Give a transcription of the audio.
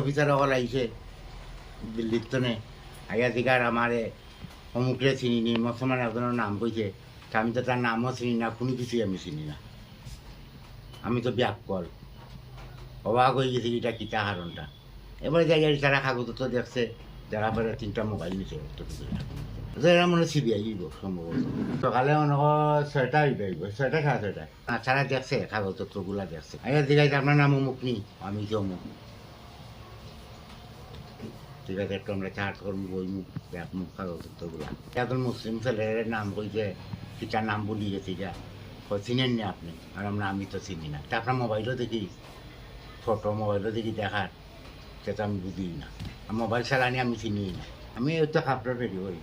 Officer হল আইছে। দিল্লির তনে। আইয়া দিগার আমারে অমুকরে চিনি নি মুসলমান একজনের নাম কইছে। তা আমি তো তার নামও চিনি না, কোনো কিছুই আমি চিনি না। আমি তো ব্যাক কল। অবাক হয়ে গেছি এটা কিতা হারণটা। এবারে যাই যাই তারা কাগজ তো দেখছে, যারা পরে তিনটা মোবাইল নিছে এরা মনে সিবিআই সম্ভবত। সকালে মনে হয় ছয়টা হইবে ছয়টা সাড়ে ছয়টা তারা দেখছে, কাগজপত্রগুলা দেখছে। আগে দিঘাইতে আপনার নাম অমুক নি, আমি কি অমুক। ঠিক একটু আমরা চার করব বই মুখ এক মুখ কাগজপত্রগুলা এখন মুসলিম ছেলের নাম কইছে পিতার নাম বলি গেছি যা চিনেন নি আপনি? আর আমরা, আমি তো চিনি না। তা আপনার মোবাইলও দেখি? ফটো মোবাইলও দেখি দেখার? সেটা আমি বুঝি না। মোবাইল চালানি আমি চিনি না। আমি তো খাপড়া রেডি হই